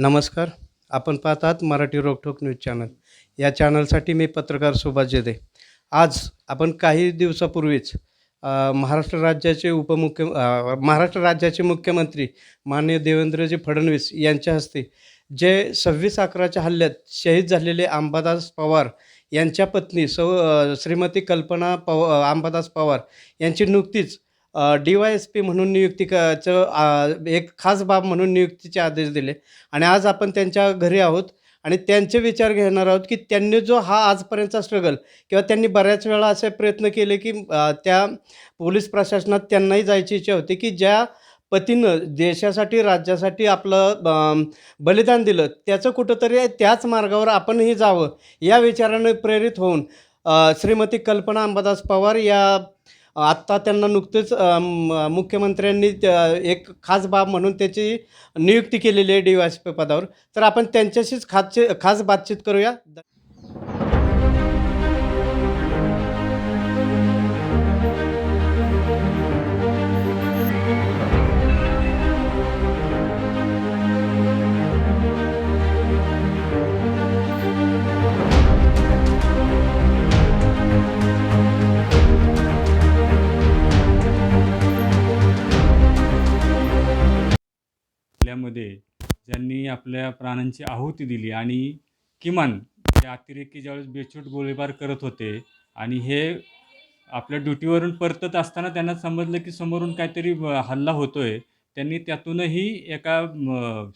नमस्कार. आपण पाहतात मराठी रोकठोक न्यूज चॅनल. या चॅनलसाठी मी पत्रकार सुभाष जेदे आज आपण काही दिवसापूर्वीच महाराष्ट्र राज्याचे उपमुख्य महाराष्ट्र राज्याचे मुख्यमंत्री माननीय देवेंद्रजी फडणवीस यांच्या हस्ते जे सव्वीस अकराच्या हल्ल्यात शहीद झालेले अंबादास पवार यांच्या पत्नी सौ श्रीमती कल्पना पव अंबादास पवार यांची नुकतीच डी वाय एस पी म्हणून नियुक्ती एक खास बाब म्हणून नियुक्तीचे आदेश दिले. आणि आज आपण त्यांच्या घरी आहोत आणि त्यांचे विचार घेणार आहोत की त्यांनी जो हा आजपर्यंतचा स्ट्रगल किंवा त्यांनी बऱ्याच वेळा असे प्रयत्न केले की त्या पोलीस प्रशासनात त्यांनाही जायची इच्छा होती की ज्या पतीनं देशासाठी राज्यासाठी आपलं बलिदान दिलं त्याचं कुठंतरी त्याच मार्गावर आपणही जावं या विचाराने प्रेरित होऊन श्रीमती कल्पना अंबादास पवार या आत्ता त्यांना नुकतेच मुख्यमंत्र्यांनी एक खास बाब म्हणून त्याची नियुक्ती केलेली आहे डी वाय पदावर. तर आपण त्यांच्याशीच खासचे खास बातचीत करूया. आपल्यामध्ये ज्यांनी आपल्या प्राणांची आहुती दिली आणि किमान ते अतिरेकी ज्यावेळेस बेछूट गोळीबार करत होते आणि हे आपल्या ड्युटीवरून परतत असताना त्यांना समजलं की समोरून काहीतरी हल्ला होतोय त्यांनी त्यातूनही एका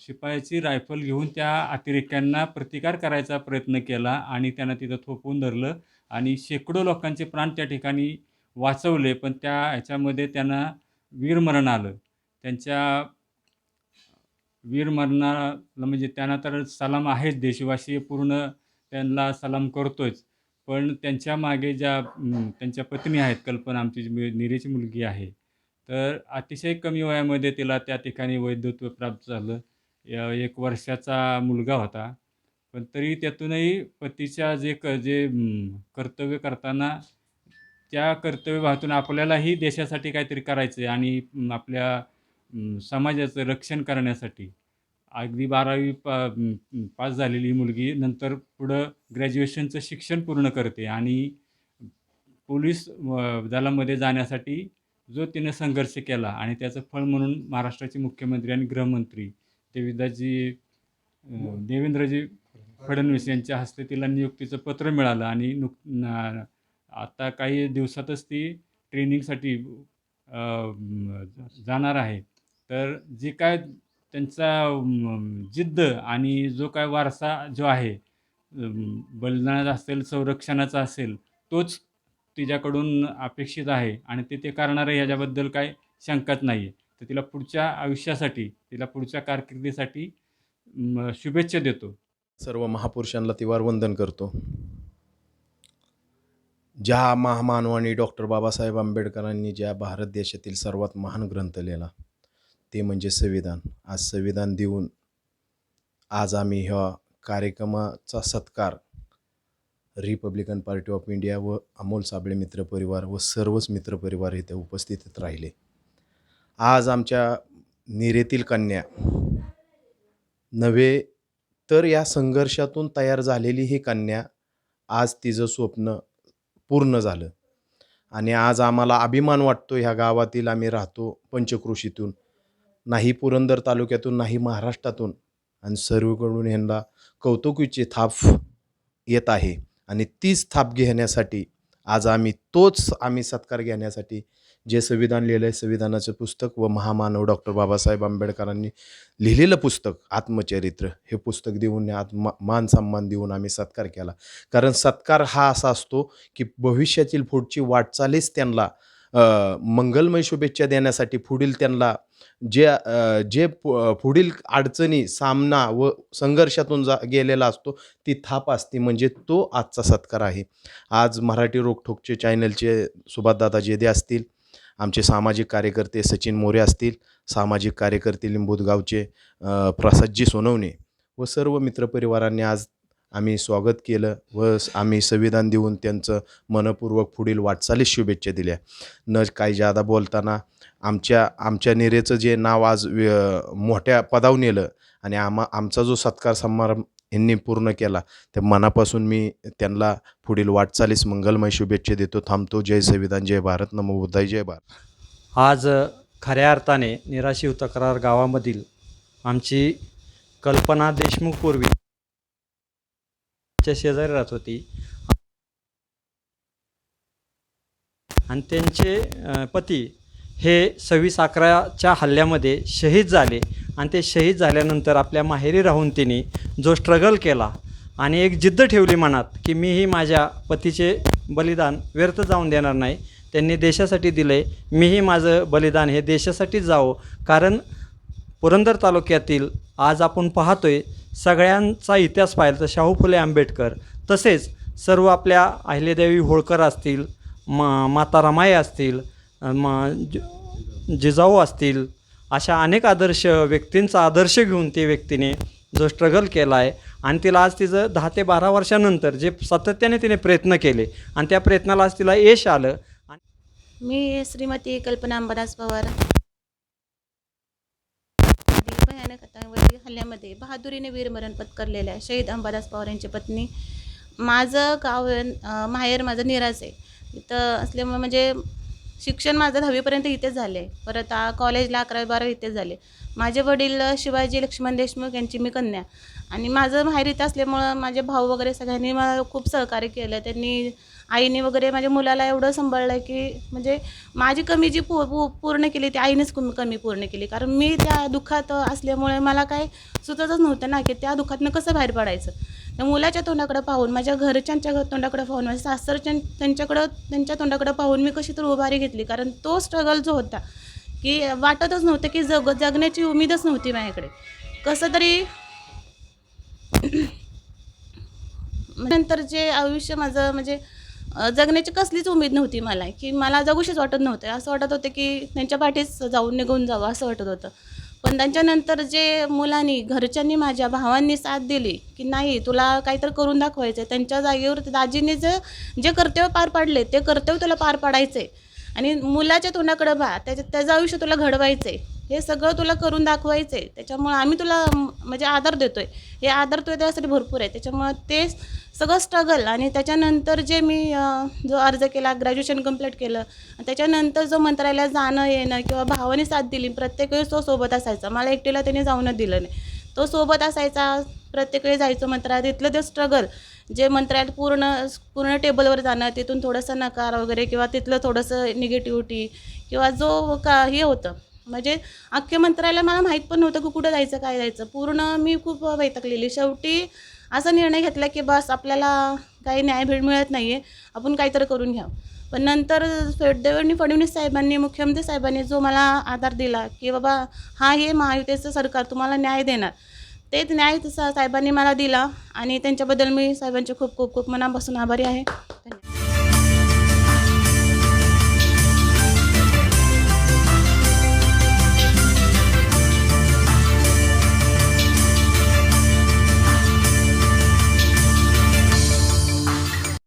शिपायाची रायफल घेऊन त्या अतिरेक्यांना प्रतिकार करायचा प्रयत्न केला आणि त्यांना तिथं थोपवून धरलं आणि शेकडो लोकांचे प्राण त्या ठिकाणी वाचवले. पण त्या ह्याच्यामध्ये त्यांना वीरमरण आलं. त्यांच्या वीर मरणाला म्हणजे त्यांना तर सलाम आहेच देशवासी पूर्ण त्यांना सलाम करतोच पण त्यांच्या मागे ज्या त्यांच्या पत्नी आहेत कल्पना आमची जी मु- निरेची मुलगी आहे तर अतिशय कमी वयामध्ये तिला त्या ठिकाणी वैद्यत्व प्राप्त झालं. या एक वर्षाचा मुलगा होता. पण तरी त्यातूनही पतीच्या जे क जे कर्तव्य करताना त्या कर्तव्य वाहतून आपल्यालाही देशासाठी काहीतरी करायचं आहे आणि आपल्या समाजाचं रक्षण करण्यासाठी. अगदी बारावी पा पास झालेली मुलगी नंतर पुढं ग्रॅज्युएशनचं शिक्षण पूर्ण करते आणि पोलीस दलामध्ये जाण्यासाठी जो तिने संघर्ष केला आणि त्याचं फळ म्हणून महाराष्ट्राचे मुख्यमंत्री आणि गृहमंत्री देविदाजी देवेंद्रजी फडणवीस यांच्या हस्ते तिला नियुक्तीचं पत्र मिळालं आणि नुक आता काही दिवसातच ती ट्रेनिंगसाठी जाणार आहे. तर जी काय त्यांचा जिद्द आणि जो काय वारसा जो आहे बलिदानाचा असेल संरक्षणाचा असेल तोच तिच्याकडून अपेक्षित आहे आणि ते ते करणार आहे ह्याच्याबद्दल काय शंकाच नाही आहे तर तिला पुढच्या आयुष्यासाठी तिला पुढच्या कारकिर्दीसाठी शुभेच्छा देतो. सर्व महापुरुषांना तिवार वंदन करतो. ज्या महामानवानी डॉक्टर बाबासाहेब आंबेडकरांनी ज्या भारत देशातील सर्वात महान ग्रंथ लिहिला ते म्हणजे संविधान. आज संविधान देऊन आज आम्ही ह्या कार्यक्रमाचा सत्कार रिपब्लिकन पार्टी ऑफ इंडिया व अमोल साबळे मित्रपरिवार व सर्वच मित्रपरिवार इथे उपस्थित राहिले. आज आमच्या निरेतील कन्या नव्हे तर या संघर्षातून तयार झालेली ही कन्या आज तिचं स्वप्न पूर्ण झालं. आणि आज आम्हाला अभिमान वाटतो ह्या गावातील आम्ही राहतो पंचक्रोशीतून. नाही पुरंदर तालुक्यातून नाही महाराष्ट्रातून. आणि सर्वकडून ह्यांना कौतुकीची थाप येत आहे. आणि तीच थाप घेण्यासाठी आज आम्ही तोच आम्ही सत्कार घेण्यासाठी जे संविधान लिहिलं आहे संविधानाचं पुस्तक व महामानव डॉक्टर बाबासाहेब आंबेडकरांनी लिहिलेलं पुस्तक आत्मचरित्र हे पुस्तक देऊन आत मान सन्मान देऊन आम्ही सत्कार केला. कारण सत्कार हा असा असतो की भविष्यातील पुढची वाटचालीच त्यांना मंगलमय शुभेच्छा देण्यासाठी पुढील त्यांना जे जे पु- पुढील अडचणी सामना व संघर्षातून जा गेलेला असतो ती थाप असते. म्हणजे तो आजचा सत्कार आहे. आज मराठी रोखठोकचे चॅनलचे सुभाषदादा जेदे असतील आमचे सामाजिक कार्यकर्ते सचिन मोरे असतील सामाजिक कार्यकर्ते लिंबूदगावचे प्रसादजी सोनवणे व सर्व मित्रपरिवारांनी आज आम्ही स्वागत केलं व स- आम्ही संविधान देऊन त्यांचं मनपूर्वक पुढील वाटचालीस शुभेच्छा दिल्या. न काही जादा बोलताना आमच्या आमच्या निरेचं जे नाव आज व्य- मोठ्या पदावर नेलं आणि आमा आमचा जो सत्कार समारंभ यांनी पूर्ण केला तर मनापासून मी त्यांना पुढील वाटचालीस मंगलमय शुभेच्छा देतो. थांबतो. जय संविधान जय भारत. नमो बुद्धाय जय भारत. आज खऱ्या अर्थाने निराशिव तक्रार गावामधील आमची कल्पना देशमुख पूर्वी च्या शेजारी राहत होती. आणि त्यांचे पती हे सव्वीस अकराच्या हल्ल्यामध्ये शहीद झाले. आणि ते शहीद झाल्यानंतर आपल्या माहेरी राहून तिने जो स्ट्रगल केला आणि एक जिद्द ठेवली मनात की मीही माझ्या पतीचे बलिदान व्यर्थ जाऊन देणार नाही. त्यांनी देशासाठी दिले मीही माझं बलिदान हे देशासाठी जावं. कारण पुरंदर तालुक्यातील आज आपण पाहतोय सगळ्यांचा इतिहास पाहिला तर शाहू फुले आंबेडकर तसेच सर्व आपल्या अहिल्यादेवी होळकर असतील म माता रमाई असतील म जिजाऊ असतील अशा अनेक आदर्श व्यक्तींचा आदर्श घेऊन ती व्यक्तीने जो स्ट्रगल केला आहे आणि तिला आज तिचं दहा ते बारा वर्षानंतर जे सातत्याने तिने प्रयत्न केले आणि त्या प्रयत्नाला आज तिला यश आलं. मी श्रीमती कल्पना अंबादास पवार. हल्ल्यामध्ये बहादुरीने वीरमरण पत्करलेल्या शहीद अंबादास पवार यांची पत्नी. माझं गाव माहेर माझं निराज आहे. इथं असल्यामुळे म्हणजे शिक्षण माझं दहावीपर्यंत इथेच झाले आहे परत आ, कॉलेजला अकरावी बारावी इथेच झाले. माझे वडील शिवाजी लक्ष्मण देशमुख यांची मी कन्या. आणि माझं माहेर इथं असल्यामुळं माझे भाऊ वगैरे सगळ्यांनी मला खूप सहकार्य केलं. त्यांनी आईने वगैरे माझ्या मुलाला एवढं सांभाळलं की म्हणजे माझी कमी जी पू पू पूर्ण केली ती आईनेच कमी कमी पूर्ण केली. कारण मी त्या दुःखात असल्यामुळे मला काय सुचतच नव्हतं ना की त्या दुःखातनं कसं बाहेर पडायचं. त्या मुलाच्या तोंडाकडं पाहून माझ्या घरच्यांच्या तोंडाकडे पाहून माझ्या सासरच्या त्यांच्याकडं त्यांच्या तोंडाकडं पाहून मी कशी तर उभारी घेतली. कारण तो स्ट्रगल जो होता की वाटतच नव्हतं की जग जगण्याची उमेदच नव्हती माझ्याकडे. कसं तरी नंतर जे आयुष्य माझं म्हणजे जगण्याची कसलीच उमेद नव्हती मला की मला जगूशीच वाटत नव्हतं. असं वाटत होतं की त्यांच्या पाठीच जाऊन निघून जावं असं वाटत होतं. पण त्यांच्यानंतर जे मुलांनी घरच्यांनी माझ्या भावांनी साथ दिली की नाही तुला काहीतरी करून दाखवायचं आहे त्यांच्या जागेवर दाजीने जे जे कर्तव्य पार पाडले ते कर्तव्य तुला पार पाडायचं आहे आणि मुलाच्या तोंडाकडं बा त्याच्या त्याचं आयुष्य तुला घडवायचं आहे हे सगळं तुला करून दाखवायचं आहे त्याच्यामुळं आम्ही तुला म्हणजे आदर देतो आहे हे आदर तो त्यासाठी भरपूर आहे. त्याच्यामुळं ते सगळं स्ट्रगल आणि त्याच्यानंतर जे मी जो अर्ज केला ग्रॅज्युएशन कंप्लीट केलं त्याच्यानंतर जो मंत्रालयात जाणं येणं किंवा भावाने साथ दिली प्रत्येक वेळेस तो सोबत असायचा. मला एकटीला त्याने जाऊनच दिलं नाही. तो सोबत असायचा प्रत्येक वेळी जायचं मंत्रालयात. तिथलं ते स्ट्रगल जे मंत्रालयात पूर्ण पूर्ण टेबलवर जाणं तिथून थोडंसं नकार वगैरे किंवा तिथलं थोडंसं निगेटिव्हिटी किंवा जो का हे होतं म्हणजे अख्ख्या मंत्रालय मला माहीत पण नव्हतं की कुठं जायचं काय जायचं. पूर्ण मी खूप वैतकलेली शेवटी असा निर्णय घेतला की बस आपल्याला काही न्याय भेट मिळत नाही आहे आपण काहीतरी करून घ्यावं. पण नंतर देवेंद्र फडणवीस साहेबांनी मुख्यमंत्री साहेबांनी जो मला आधार दिला की बाबा हा हे महायुतीचं सरकार तुम्हाला न्याय देणार. तेच न्याय सा- साहेबांनी मला दिला आणि त्यांच्याबद्दल मी साहेबांचे खूप खूप खूप मनापासून आभारी आहे.